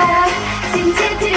Since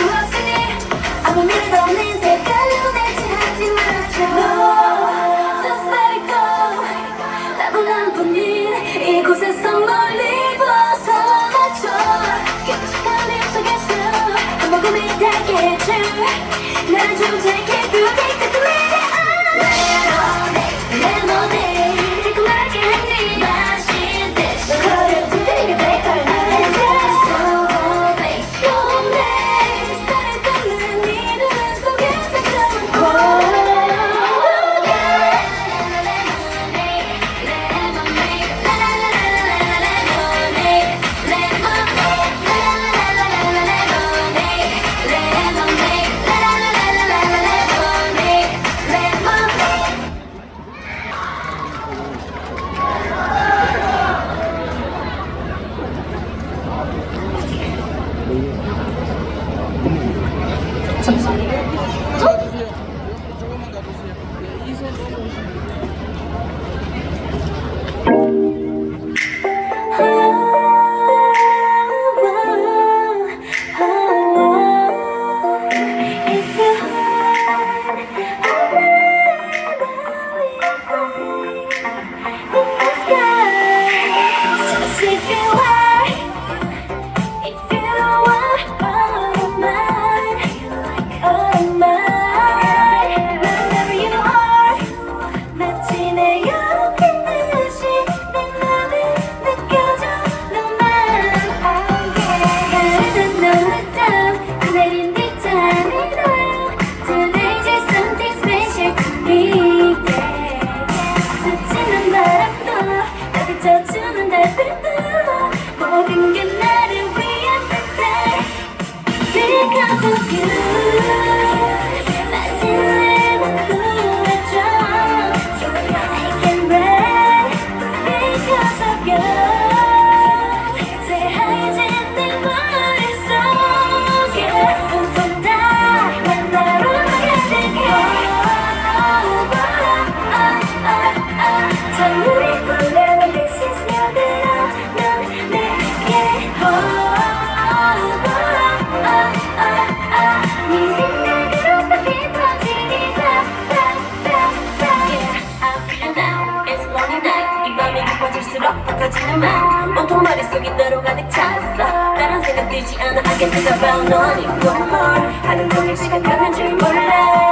It's about knowing one more 하는 동안 시간 가는 줄 몰라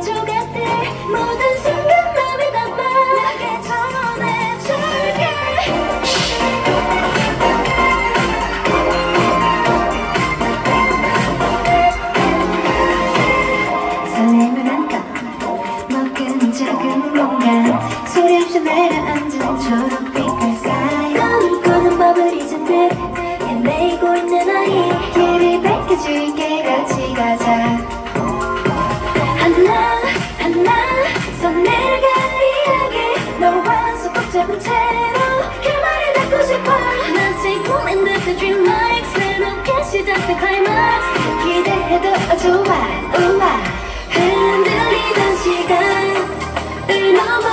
전해주겠대 모든 순간 너 믿어봐 내게 전해줄게. 설렘을 안고 먹은 작은 공간 소리 없이 내려앉은 초록빛깔 사이 꿈꾸는 밤을 잊은 듯 헤매고 있는 아이 길을 밝혀줄게 같이 가자. 해도 아주 좋아 흔들리던 시간을 넘어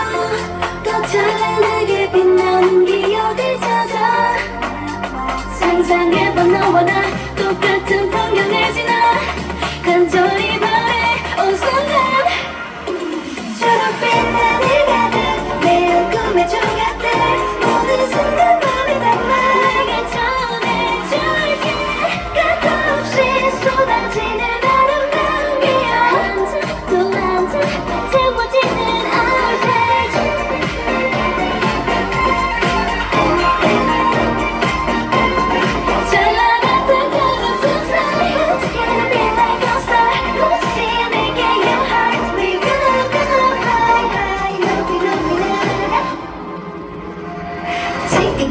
더 찬하게 빛나는 기억을 찾아. 상상해본 너와 나. 똑같은 풍경을 지나. 간절히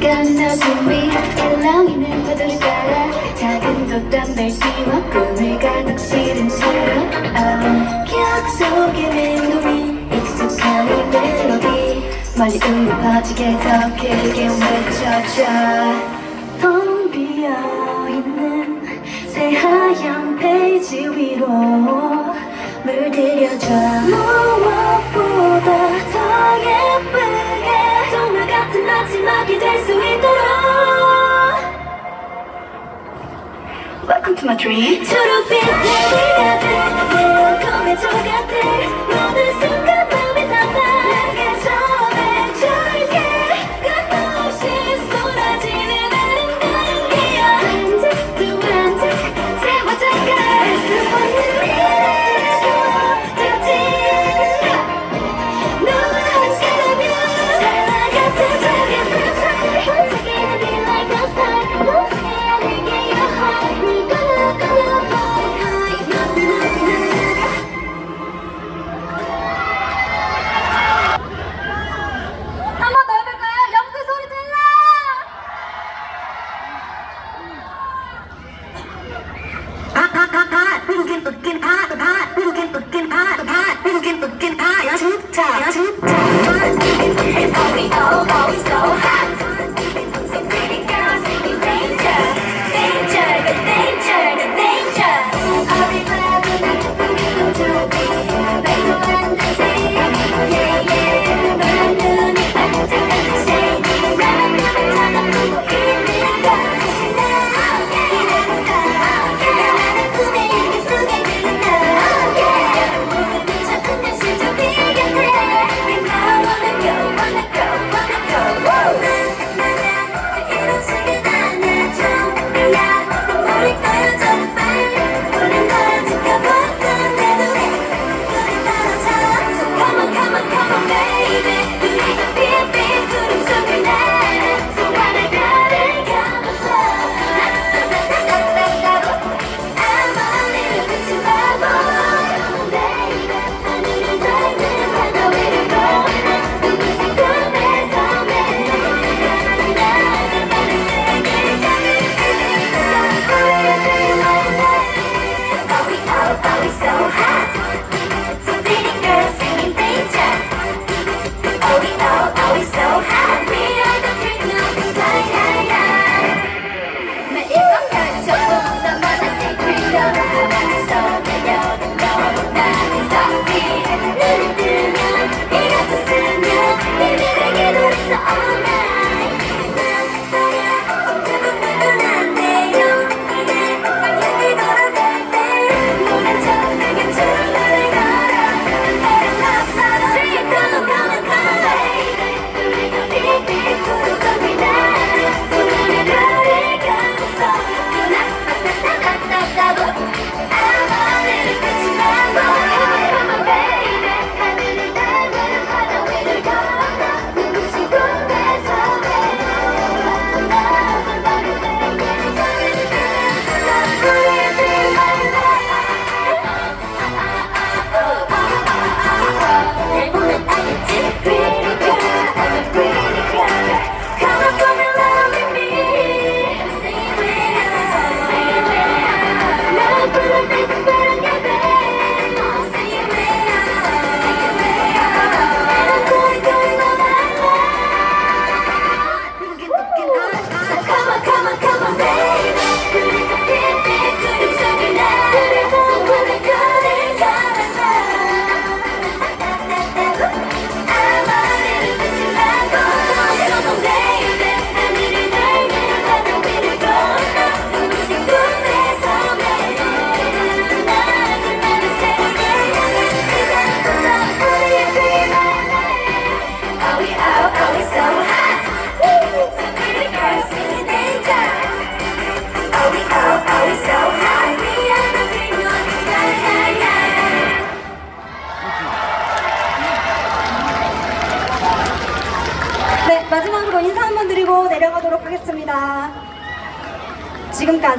감싸준 위 헬로윈을 두들 깔아 작은 돛담배 씌워 꿈을 가득 실은 채로 기억 속의 멜로디 익숙한 이 멜로디 멀리 울려 퍼지게 더 길게 외쳐줘 텅 비어있는 새하얀 페이지 위로 물들여줘 마지막이 될 수 있도록. Welcome to my dream 초록빛 내 미래들 매콤해 조각들 모든 순간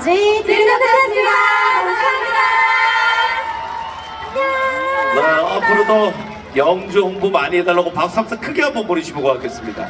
지금까지 드리노트였습니다. 감사합니다. 네, 앞으로도 영주 홍보 많이 해달라고 박수 한번 크게 한번 보내주시고 가겠습니다.